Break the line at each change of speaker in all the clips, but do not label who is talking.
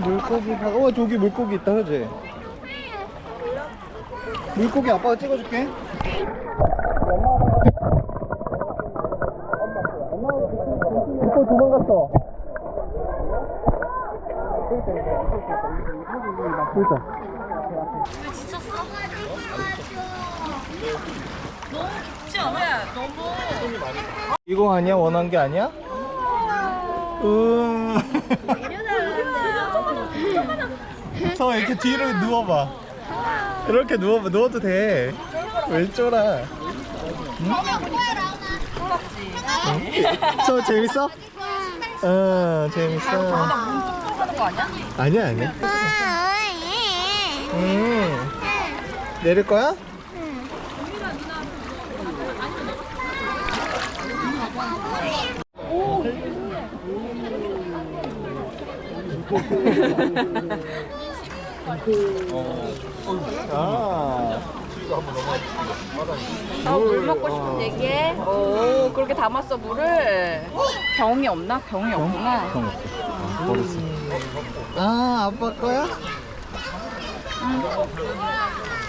물고기 봐. 어 저기 물고기 있다 그지? 물고기 아빠가 찍어줄게. 또 도망갔어. 그러니까.
지쳤어?
이거 아니야? 원한 게 아니야? 으. 저 이렇게 뒤로 누워봐. 이렇게 누워봐. 누워도 돼. 왜 쫄아? 응? 저 재밌어? 어, 재밌어.
아니야?
아니야, 아니야. 음. 내릴 거야? 아.
어, 물 먹고 싶은 얘기해. 오, 그렇게 담았어, 물을. 병이 없나? 병이 없구나.
병 없어. 아, 버렸어. 아, 아빠 거야?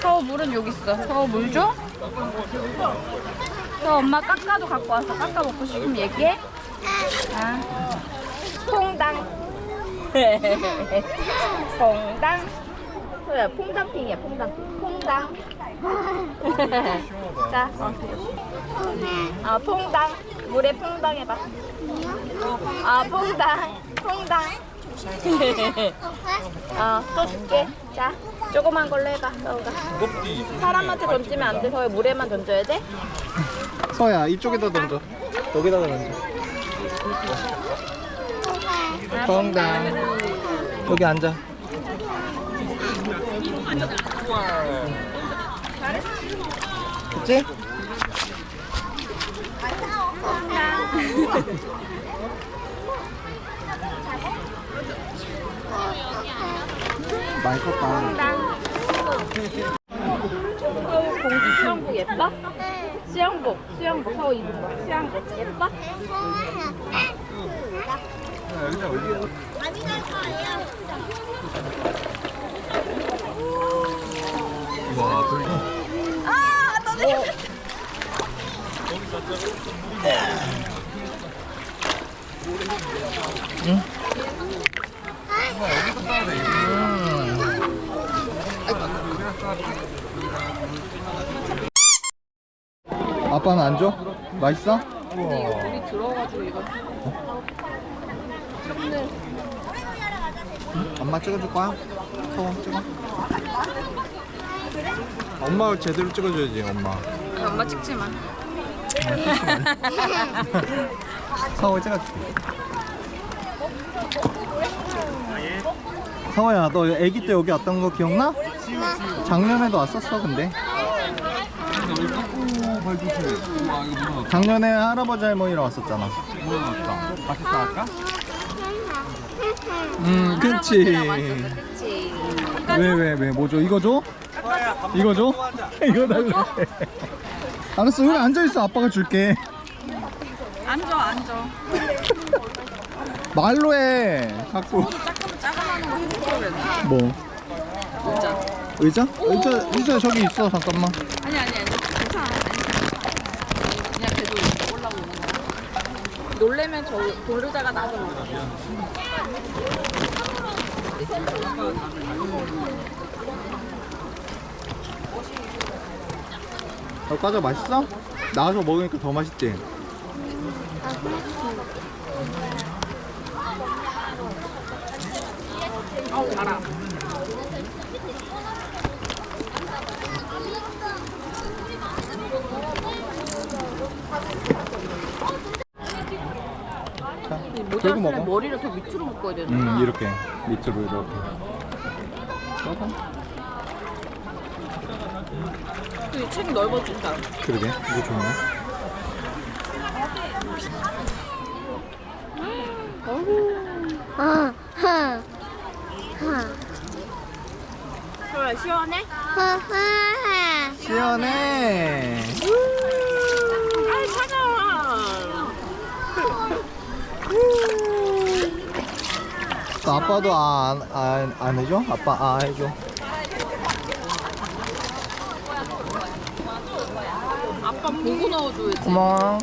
서우 물은 여기 있어. 서우 물 줘? 저 엄마 깎아도 갖고 왔어. 깎아 먹고 싶으면 얘기해. 아. 퐁당. 퐁당. 소야, 퐁당핑이야, 퐁당. 퐁당. 자, 어. 아, 퐁당. 물에 퐁당 해봐. 아, 퐁당. 퐁당. 어, 또 줄게. 자, 조그만 걸로 해봐, 서우가. 사람한테 던지면 안 돼. 서우 물에만 던져야 돼.
서야, 이쪽에다 던져. 여기다가 던져. 건강. 여기 앉아. 그치? 맛있었다.
서우 공주 수영복 예뻐? 수영복, 수영복. 서우 입은 거. 수영복 예뻐?
아빠는 안 줘? 맛있어?
근데 이거 물이 들어가지고 이거.
엄마 찍어줄 거야? 서원 찍어. 엄마 제대로 찍어줘야지 엄마.
엄마 찍지 마.
서원 찍어줄게. 서원야 너 애기 때 여기 왔던 거 기억나? 작년에도 왔었어 근데. 작년에 할아버지 할머니랑 왔었잖아.
같이 싸울까?
음, 그치.
그치.
왜, 왜, 왜, 뭐 줘? 이거 줘? 이거 줘? 이거 달래. 알았어, 여기 앉아있어. 아빠가 줄게.
앉아, 앉아.
말로 해. 자꾸.
거?
뭐?
의자.
의자? 의자, 의자 저기 있어. 잠깐만.
아니, 아니, 아니. 괜찮아. 그냥 계속 올라오는 거야. 놀래면 저 돌의자가 나도
어, 과자 맛있어? 나와서 먹으니까 더 맛있지?
아우, 달아.
자,
모자
들고 먹어.
머리를 더 밑으로 묶어야 되는구나.
음, 이렇게. 밑으로 이렇게. 먹어.
그 책이 넓어진다.
그러게. 이거 좋네.
그래, 시원해?
시원해.
아이, 차가워.
알았어 아빠도 아, 안, 안, 안 해줘? 아빠 아 해줘
아빠 보고 넣어줘야지.
고마워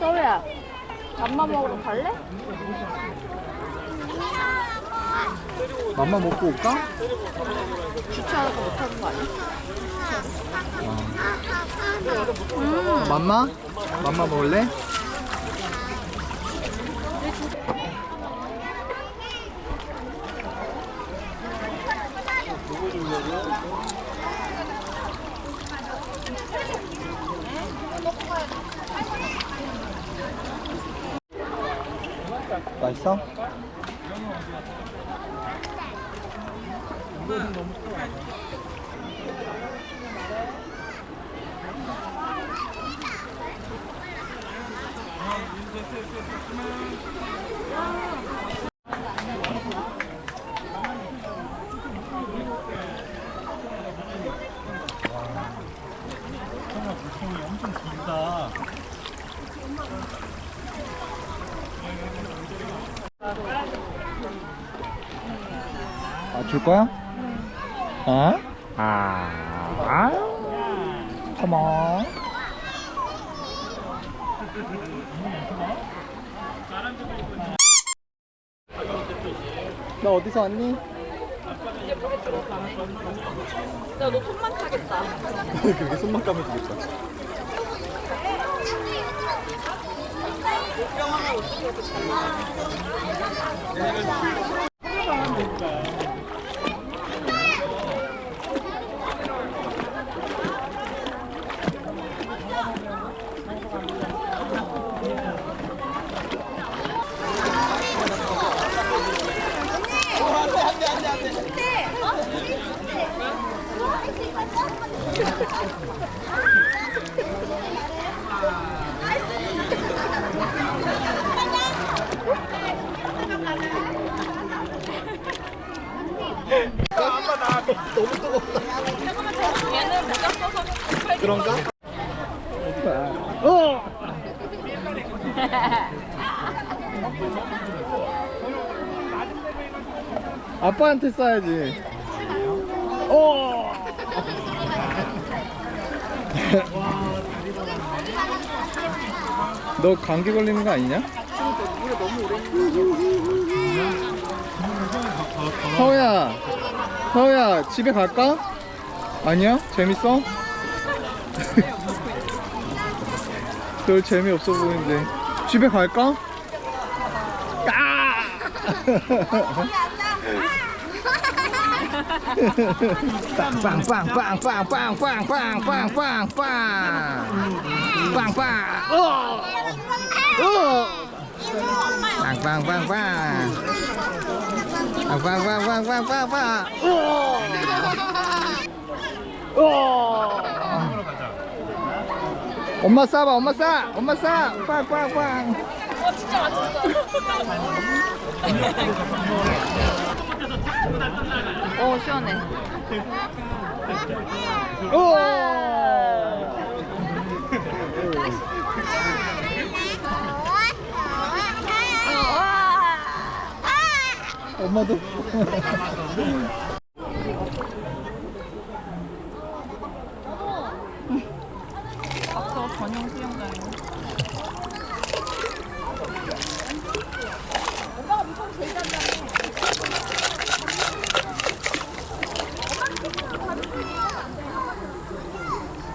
서우야, 밥만 먹으러 갈래?
맘마 먹고 올까?
주차하고 못하는 거 아니야?
맘마? 맘마 먹을래? 맛있어? 엄청 길다. 줄 거야? 어? 아, 아, 컴온. 너 어디서 왔니?
야, 너 손만 타겠다.
그게 손만 까면 되겠다.
얘는 모자 써서 팔
그런가? 어! 아빠한테 싸야지. 어! 너 감기 걸리는 거 아니냐? 서우야, 서우야, 집에 갈까? 아니야? 재밌어? 별 재미없어 보이는데 집에 갈까? 아! 빵빵빵빵빵빵빵빵빵빵빵빵 어! 어! 빵빵빵빵 빵빵빵빵빵빵 어! 엄마 싸봐 엄마 싸 엄마 싸 빵빵빵
어, 진짜 맞췄어. 어, 시원해.
오! 엄마도
박서 전용 수영장이네.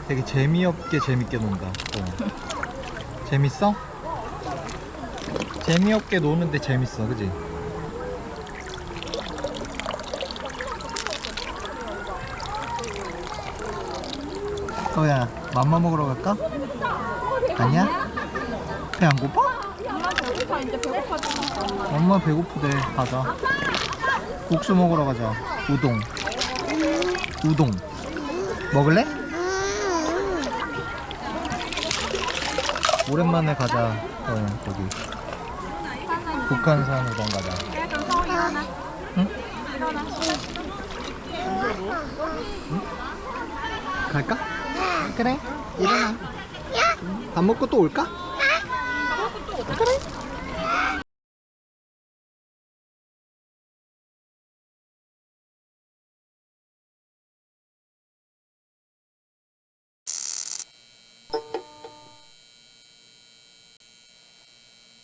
되게 재미없게 재밌게 논다 또. 재밌어? 재미없게 노는데 재밌어 그지? 서야 맘마 먹으러 갈까? 아니야? 배 안 고파? 엄마 배고프대 가자 국수 먹으러 가자. 우동. 우동. 먹을래? 오랜만에 가자. 어, 거기. 북한산 우동 가자. 응? 응? 갈까? 그래. 일어나. 밥 먹고 또 올까? 그래.